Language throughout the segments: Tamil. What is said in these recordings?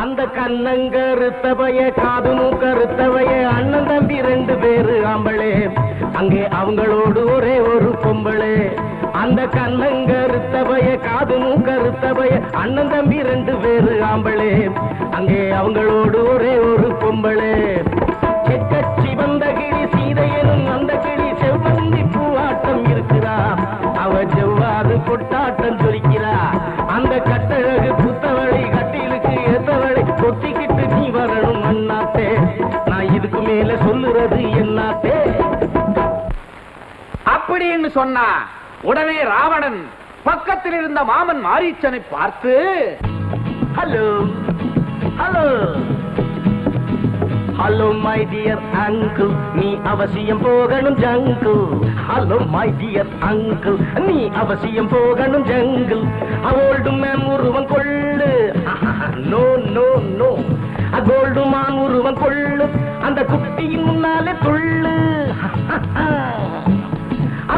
அந்த கண்ணங்கருத்தவைய காதுமும் கருத்தவைய அண்ணன் தம்பி ரெண்டு பேரு ஆம்பளே. அங்கே அவங்களோடு ஒரே ஒரு பொம்பளே. அந்த கண்ணங்கருத்தவைய காதுமும் கருத்தவைய அண்ணன் தம்பி ரெண்டு பேரு ஆம்பளே. அங்கே அவங்களோடு ஒரே ஒரு பொம்பளே. செக்கச்சி வந்த அப்படின்னு சொன்னா உடனே ராவணன் பக்கத்தில் இருந்த மாமன் மாரீச்சனை பார்த்து hello hello hello my dear uncle நீ அவசியம் போகணும் ஜங்கு ஹலோ மை டியர் அங்கிள் நீ அவசியம் போகணும் ஜங்கிள் அவோல்டு மேம் உருவம் கொள்ளு. நோ நோ நோ கோல்டு மான் உருவம் கொள்ளு. அந்த குட்டியின் முன்னாலே துள்ளு.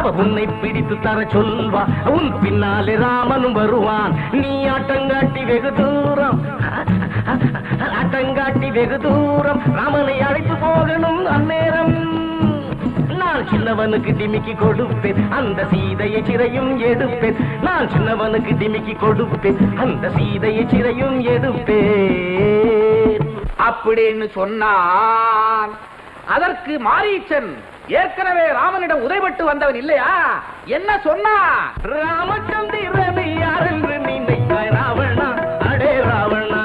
அவ உன்னை பிடித்து தர சொல்வா. உன் பின்னாலே ராமனும் வருவான். நீ ஆட்டங்காட்டி வெகு தூரம். ஆட்டங்காட்டி வெகு தூரம். ராமனை அழைத்து போகணும் அந்நேரம். நான் சின்னவனுக்கு டிமிக்கி கொடுப்பேன். அந்த சீதையை சிறையும் எடுப்பேன். நான் சின்னவனுக்கு டிமிக்கி கொடுப்பேன். அந்த சீதையை சிறையும் எடுப்பேன். அப்படின்னு சொன்னான் அதற்கு மாரீச்சன் ஏற்கனவே ராமனிடம் உதைபட்டு வந்தவன் இல்லையா? என்ன சொன்னா? ராமச்சந்திரனை யாரென்று நினைத்தாய் ராவணா. அடே ராவணா.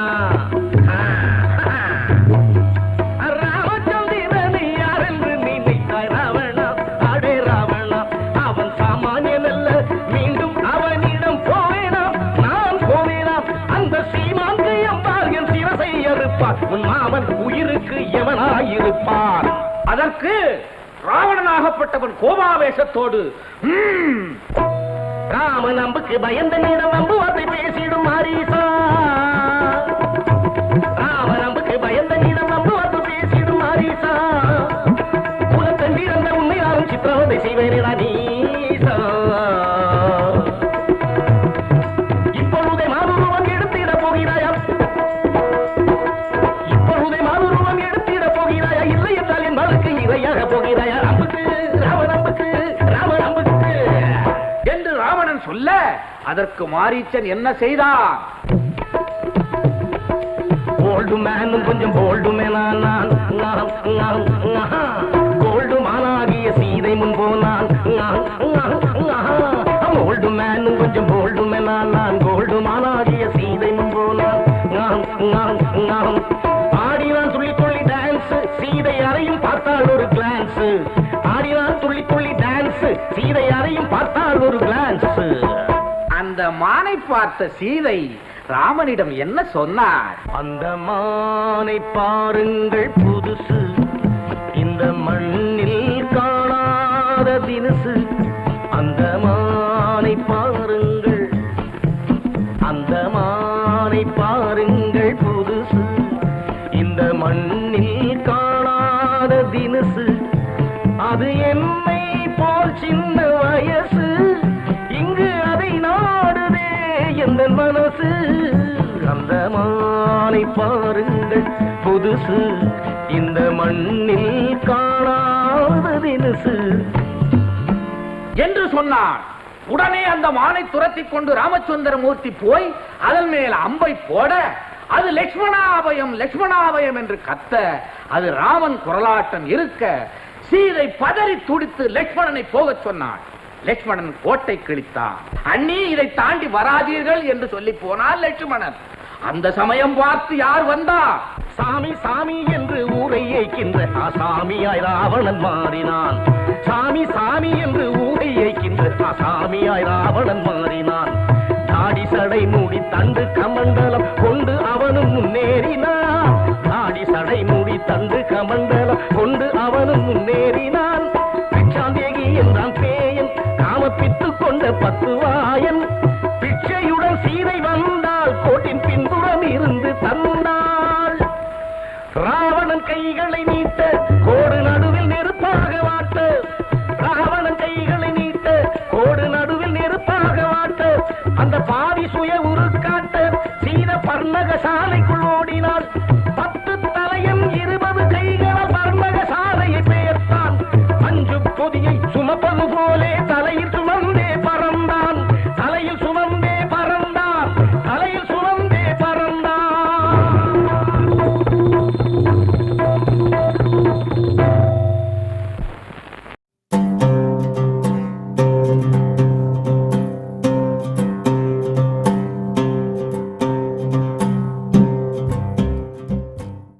ராமச்சந்திரனை யாரென்று நினைத்தாய் ராவணா. அடே ராவணா. அவன் சாமானியன் அல்ல மீண்டும் அவனிடம் போவேனாம் நான் போவேனாம் அந்த சீமான் கையம்பார் என் சிவசை அறுப்பார். உன் மாமன் உயிருக்கு எவனாயிருப்பார்? அதற்கு ராவணனாகப்பட்டவன் கோபாவேசத்தோடு ராம நம்புக்கு பயந்த நீடம் அம்பு பேசிடும் ஹரிசா போகிறாயா அம்புக்கு ராமன் அம்புக்கு என்று ராவணன் சொல்ல அதற்கு மாரீச்சன் என்ன செய்தான்? கோல்டு மேனும் கொஞ்சம் போல்டு மேனான் கோல்டு மானாகிய சீதை முன் போனான். கோல்டு மேனும் கொஞ்சம் கோல்டு மேனான் நான் கோல்டு மானாகிய சீதை முன் போனான். ஆடினான் துள்ளி துள்ளி டான்ஸ் சீதை அறையும் பார்த்தால் ஒரு கிளான்ஸ் ஆடினான் துள்ளி துள்ளி டான்ஸ் சீதை பார்த்தால் ஒரு கிளான்ஸ் அந்த மானை பார்த்த சீதை ராமனிடம் என்ன சொன்னார்? அந்த மானை பாருங்கள் புதுசு. இந்த மண்ணில் காணாத தினுசு. அந்த மானை பாருங்கள். அந்த மானை பாருங்கள் மண்ணை பாருங்கள். புதுசு இந்த மண்ணில் காணாத என்று சொன்னான் உடனே அந்த மானை துரத்தி கொண்டு ராமச்சந்திரமூர்த்தி போய் அதன் மேல் அம்பை போட அது லட்சுமணாபயம் லட்சுமணாபயம் என்று கத்த அது ராமன் குரலாட்டம் இருக்க சீதை பதறி துடித்து லட்சுமணனை போகச் சொன்னான். லட்சுமணன் கோட்டை கிழித்தான். அண்ணி இதை தாண்டி வராதீர்கள் என்று சொல்லி போனார் லட்சுமணன் அந்த சமயம் பார்த்து யார் வந்தா? சாமி சாமி என்று ஊரை ஏய்க்கின்ற அசாமியாய் ராவணன் மாறினான். சாமி சாமி என்று ஊரை ஏய்க்கின்ற அசாமியாய் ராவணன் மாறினான். தாடி சடை மூடி தண்டு கமண்டலம் கொண்டு சாலை